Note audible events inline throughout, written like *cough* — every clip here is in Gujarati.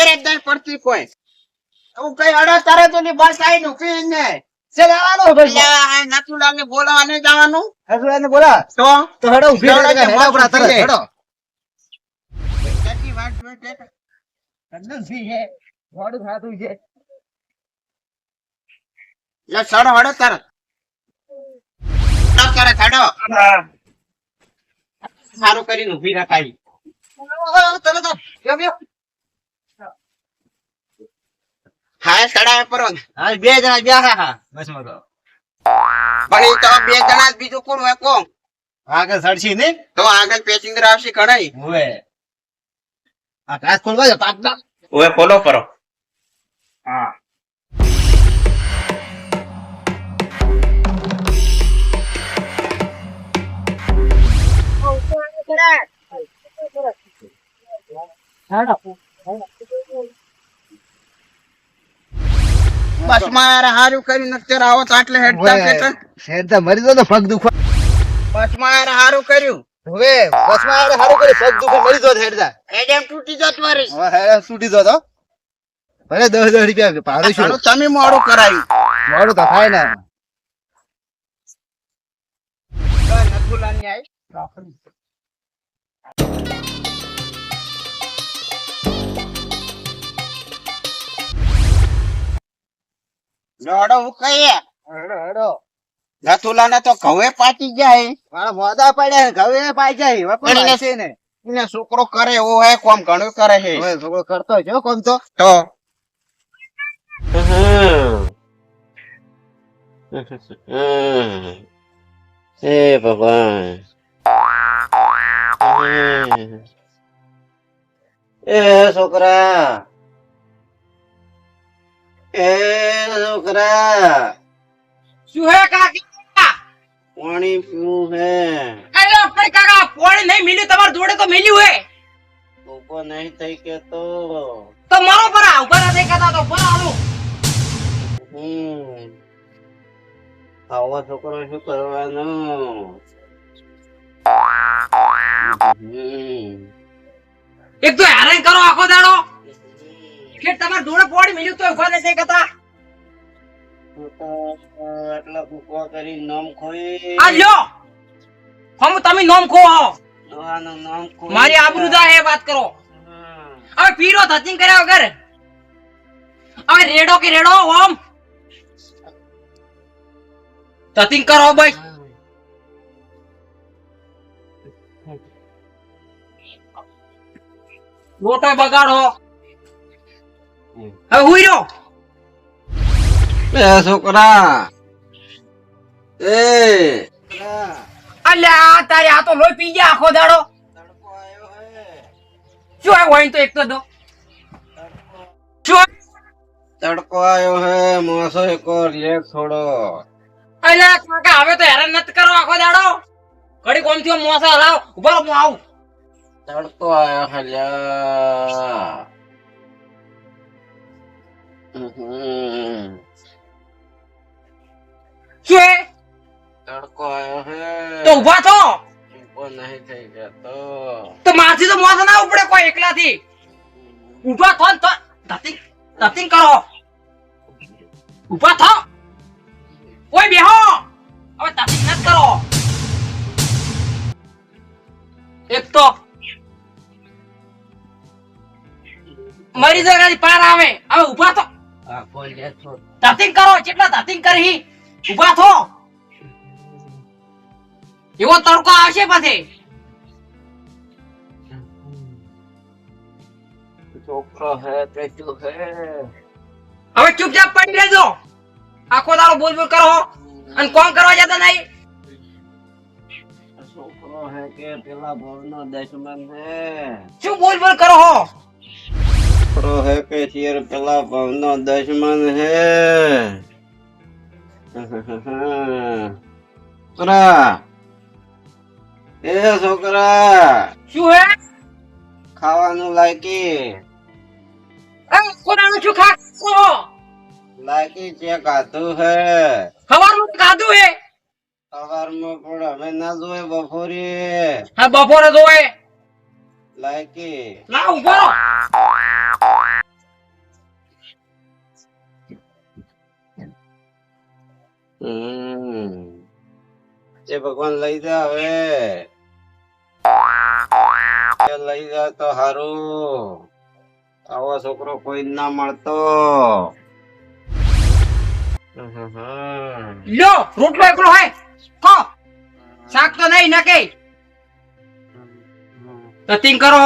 ખબર જ નહીં પડતી કોઈ હું કઈ અડો તારે તો ની બસ આઈ નું ને છે જવાનું એટલે આ ને બોલાવા નહીં જવાનું હસુરાને બોલા તો તો હેડો ઊભી રહે, હેડો આપણા માથું હેડો. કેટલી વાત જોઈ તે? તદ્દન ફી છે. મોડું થાતું છે. લે સડો હડો તરત તરત હડો સારું કરીને ઊભી રાખાય તરત જ. હા સડાય પરો. હાલ બે જણા બે હા હા. તો પણ એ તો બે જણા બીજું કોણ હોય કોણ? આગળ સડશી ને તો આગળ પેચિંગ આવશે કણાઈ ઓએ આ કાચ ખોલવા જો પાકડા ઓએ ફોલો કરો હા. બસ મારે હારું કર્યું અત્યારે આવો તો આટલે હેડતા કેતા હેડતા મરી જો તો પગ દુખવા બસ મારે હારું કર્યું. હવે બસમાં હારું કરી પગ દુખે મરી જો હેડતા. હેડેમ તૂટી જત મારી હવે હેડેમ તૂટી દો તો. ભલે દસ દસ રૂપિયા પાડું છું. તમે મોડું કરાયું. મોડું તો થાય ને. નથુલાલની આઈ. દોડો હું કહીએ? હેડો હેડો. નથુલાને તો ઘવે પાકી જાય. મારા મોદા પડ્યા ને ઘવે પાઈ જાય. હવે છે ને? એને છોકરો કરે એવો હે કોમ ઘણું કરે છે. હવે છોકરો કરતો છે કોમ તો. તો? હે ભગવાન. એ છોકરા. એ છોકરા. શું હે કાકા? પાણી પીવું હે. અરે આપણે કાકા પાણી નહીં મિલ્યું તમાર જોડે તો મિલ્યું હે. ઊભો નહીં થઈ કે તો મારો પર ઊભા ના દેખાતા તો પર આવું હમ. આવો છોકરો શું કરવાનો? એક તો હેરાન કરો આખો દાડો. કે તમાર જોડે પોડી મિલ્યું તો ઊભા નહીં કતા આટલા ભૂખવા કરી નામ ખોઈ. આ લ્યો. હમ તમે નામ ખો નામ ખો મારી આબરૂદા હે વાત કરો. હવે પીરો ધતિંગ કર્યા વગર. હવે રેડો કે રેડો ઓમ. ધતિંગ કરો ભાઈ. લોટો બગાડો. હવે હુઈ રહ્યો એ છોકરા! એ! અલ્યા તારે આ તો લોહી પી ગયા આખો દાડો. શું આવ્યો હોય તો એક તો દો. શું તડકો આવ્યો હે મોસો એક ઓર લેક થોડો. અલ્યા કાકા હવે તો હેરાન નથી કરો આખો દાડો. ઘડી કોમ થયો મોસા હલાવ. ઊભા હું આવું. તડકો આવ્યો હે તડકો આવ્યો હે. તો ઊભા થો નહીં થઈ જતો. તો માથી તો મોસા ના ઉપડે કોઈ એકલાથી. ઊભા થો તો ધતિંગ ધતિંગ કરો. ઊભા થો. કોઈ બેહો. હવે ધતિંગ ન કરો. એક તો મરી જાય પાર આવે. હવે ઊભા થો. ધતિંગ કરો કેટલા ધતિંગ કરી ઊભા થો. એવો તડકો આવશે પછી. હવે ચૂપચાપ પડી રહેજો. આખો દાડો બોલ બોલ કરો અને કોણ કરવા જતા નહીં? છોકરો હે કે પેલા ભવનો દશમન હે. શું બોલ બોલ કરો હો? છોકરો હે કે શેર પેલા ભવનો દશમન હે? *laughs* છોકરા! એ છોકરા! શું હે? ખાવાનું લાયકી? કોનાનું શું ખા છો લાયકી છે ખાધું હે? સવારનું ખાધું હે? સવારમાં પણ હવે ના જોવે બપોરે. હા બપોરે જોવે લાયકી? ના ઊભો એ ભગવાન લઈ જા હવે. લઈ જા તો હારું. આવો છોકરો કોઈ ના મળતો. લ્યો રોટલો એકલો હે. કો શાક તો નહીં નકે ધતિંગ કરો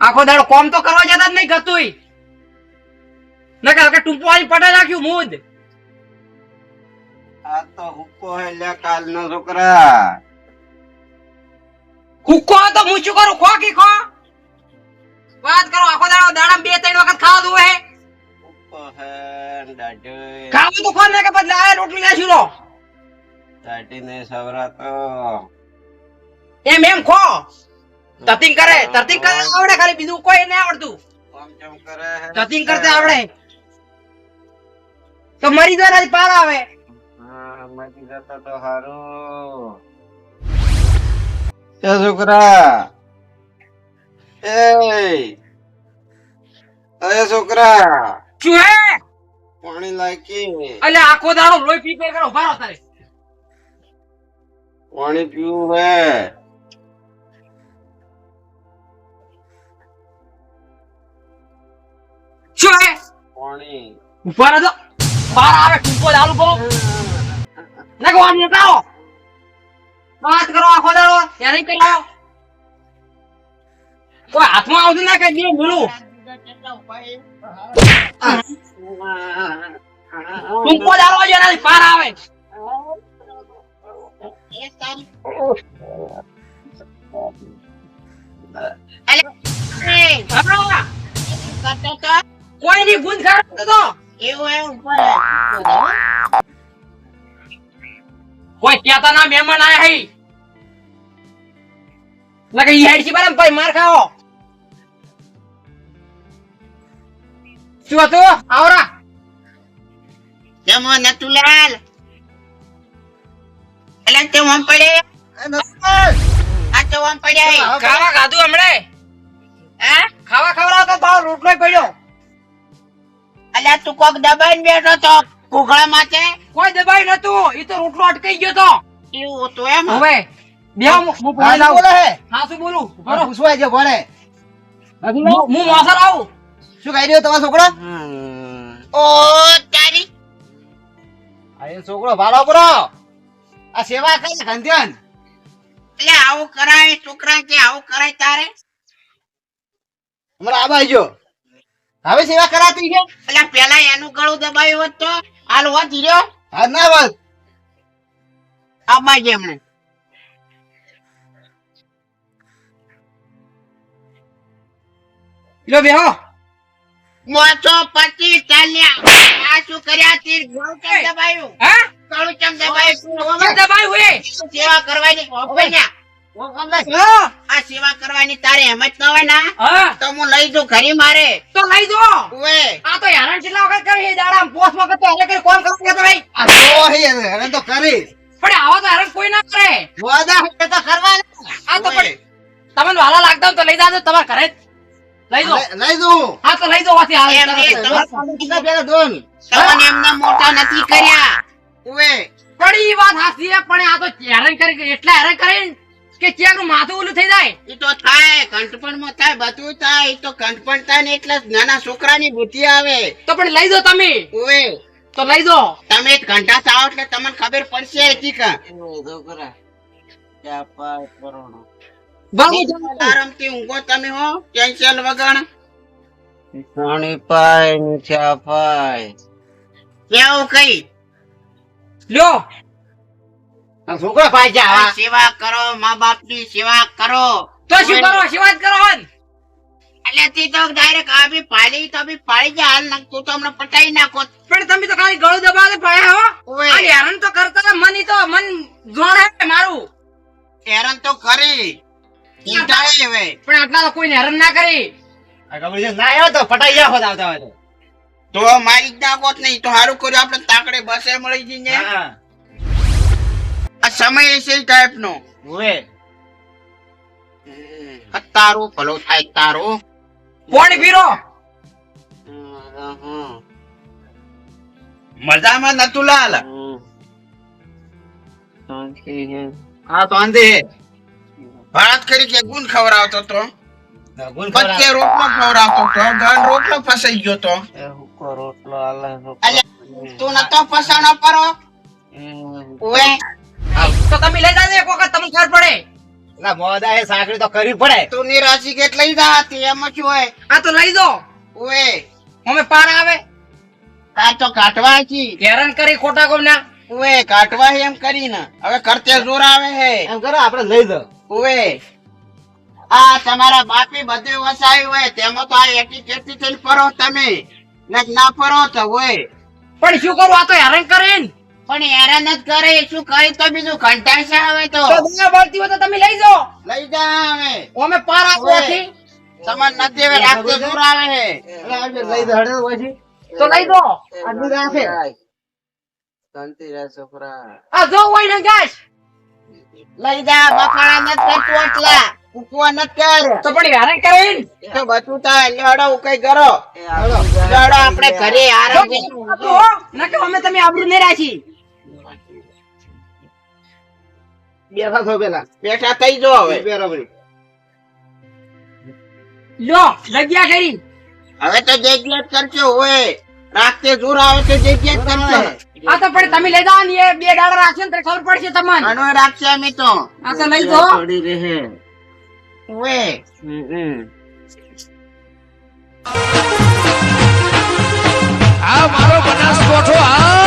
આખો દાડો કોમ તો કરવા જતા જ નહીં કરતુંય નકે હલકે ટૂંપો આઈ પટાઈ રાખ્યું મુદ. આ તો હુક્કો હે લે કાલનો છોકરા. હુક્કો તો હું શું કરું? ખો કી ખો? વાત કરો આખો દાડો દાડા બે ત્રણ વખત ખાવા દઉં હે? હુક્કો હે દાડે ખાવું તો ખો ને કે બદલે આ રોટલી લેશું લો. દાઢીને સવરાતો. એમ એમ ખો. તતિંગ કરે તતિંગ કરે આવડે ખાલી બીજું કોઈ નહીં આવડતું. તતિંગ કરતા આવડે. તો મરી જાય પાર આવે. હા મરી જતો તો હારું. એ છોકરા. એ અરે છોકરા. શું હે? પાણી લાગી અલે આખો દાડો લોહી પી પી કરો ઊભા તારે. પાણી પીવું હે. શું હે? પાણી. ઊભા રહો બહાર આવે ટૂંકો ચાલુ કરો ના વાત નીકળાવો વાત કરો આખો દાડો. ત્યારે કરાવો કોઈ હાથમાં આવતું ના કઈ દે બોલું? ટૂંકો દાડો છે એનાથી પાર આવે. હા. કોઈની ગુંદ ખરાબ તો કોઈ કહેતા ના મહેમાન આયા હઈ. લગે ઈ હેડ છી બરાબર ભાઈ માર ખાઓ. શું હતું? આવરા. જમો નતુલાલ એટલે તે ઓમ પડે! આ તો ઓમ પડ્યા ખાવા ખાધું હમણે? હે? ખાવા ખવડાવતો તારો રોટલો પડ્યો. અલ્યા તું કોક દબાઈને બેઠો તો કુકડા માથે? કોઈ દબાઈ નતું. એ તો રોટલો અટકાઈ ગયો તો. એવું હતું એમ? હવે બે હું પાણી લાવું બોલે હે? હા શું બોલું? હા, પૂછવાય છે, ભણે. હું હું મોસર આવું. શું કહી રહ્યો તમારો છોકરો? ઓ તારી. આ એ છોકરો ભાડો કરો આ સેવા કરે ગંધ્યન. એટલે આવું કરાય છોકરા કે આવું કરાય તારે? હમણાં આબા જો હવે સેવા કરાતી છે? એટલે પેલા એનું ગળું દબાયું હોત તો હાલ હોત હીરો હા ના હોત. આમાં જ લો બેહો. મોચો પચી ચાલ્યા. આ શું કર્યા? તીર ગળું કેમ દબાયું? હા? ગળું કેમ દબાયું? દબાયું સેવા કરવાની ઓપન્યા. હા આ સેવા કરવાની તારે એમ જ ન હોય ના? તો હું લઈ દઉં ઘરી મારે. તો લઈ દો ઉવે. આ તો હેરાન કેટલા વખત કરી દાડા પોસ વખત તો હેરાન કરી કોણ કરતું કે ભાઈ? આ તો હે તો કરી. પણ આવા તો હેરાન કોઈ ના કરે. વાદા હે તો કરવાના. આ તો પણ તમને વાલા લાગતા હોય તો લઈ જાજો તમારા ઘરે લઈ દો લઈ- દઉં હા તો લઈ દો વાથી હાલ તમને એમના મોટા નથી કર્યા. ઉવે. પણ ઈ વાત હાચી પણ આ તો હેરાન કરી એટલા હેરાન કરે કે ચેકનું માથું ઓલું થઈ જાય? એ તો થાય કંઠપણમાં થાય બધું થાય. એ તો કંઠપણ થાય ને એટલે નાના છોકરાની બુદ્ધિ આવે. તો પણ લઈ દો તમે. ઉવે તો લઈ દો તમે ઘંટા થાવ એટલે તમને ખબર પડશે. છોકરા આરામથી ઊંઘો તમે હો ટેન્શન વગર. પાણી પાય. કેવું કઈ? લ્યો. છોકરો જા સેવા કરો મા બાપની સેવા કરો. તો શું કરો? શિવાજ કરો હન? એટલે તી તો ડાયરેક્ટ આ બી પાડી તો બી પાડી જા હાલ નાખ તું તો હમણાં પટાઈ નાખો. પણ તમે તો ખાલી ગળું દબાવે પડ્યા હો. ઓવે. હેરાન તો કરતા મન તો મન જોડે મારું. હેરાન તો કરી. ઈંટાળે હવે. પણ આટલા તો કોઈને હેરાન ના કરી. આ ખબર છે? ના આવ્યો તો પટાઈ જા હોત આવતા હોય તો. તો મારી જ નાખો નહીં તો સારું કર્યું આપણે તાકડે બસે મળી જઈને હા. આ સમય છે ટાઈપ નો. ઓએ તારું ભલું થાય તારો. કોણ પીરો મજામાં નતુલાલ હા તો આંધે ભાત કરી કે ગુણ ખવડાવતો તો. પત્તે રોટલો ખવડાવતો તો. ગણ રોટલો ફસાઈ ગયો તો. રોટલો તું નતો ફસાણો પરો? ઓએ તમને ખબર પડે? એટલે મોદા એ સાંકળી તો કરવી પડે. તું નિરાશી કેટ લઈ જા હતી એમ શું હોય. આ તો લઈ દો ઓએ. અમે પાર આવે. આ તો કાટવા છી. હેરાન કરી ખોટા ગોમના ઓએ કાટવા એમ કરીને. હવે કરતે જોર આવે હે. એમ કરો આપણે લઈ દો ઓએ. આ તમારા બાપી બધે વસાવી હોય તેમાં તો આ એકી કેટી થઈને પરો તમે. ને ના ફરો તો હોય પણ શું કરું? આ તો હેરાન કરીને પણ હેરાન જ કરે શું કરી તો બીજું કંટાળ છે હવે તો. દુનિયા ભરતી હોય તો તમે લઈ જાઓ. લઈ જા હવે. અમે પાર. નથી. તમાર નથી હવે રાખતો દૂર આવે આપણે લઈ દો હળે પછી તો લઈ દો આટલું રાખે આ જો હોય ને ગાય લઈ જા બફાડા નત કરતું એટલા. ઉપવા નત કર. તો પણ હેરાન કરે તો બચું તા લેડો કઈ કરો. લેડો આપણે ઘરે આરામ નકે અમે તમે આબરૂ ને રાખી. બેઠા છો પેલા. બેઠા થઈ જો હવે. લો જગ્યા કરી. હવે તો જગ્યા કરજો હોય રાખતે જોર આવે તો જગ્યા કરજો. આ તો પણ તમે લઈ જાવ ને બે ડાળા રાખશે ને ખબર પડશે તમને. આનો રાખશે અમે તો. આ તો લઈ જો પડી રહે. ઓએ. આ મારો બનાસ કોઠો આ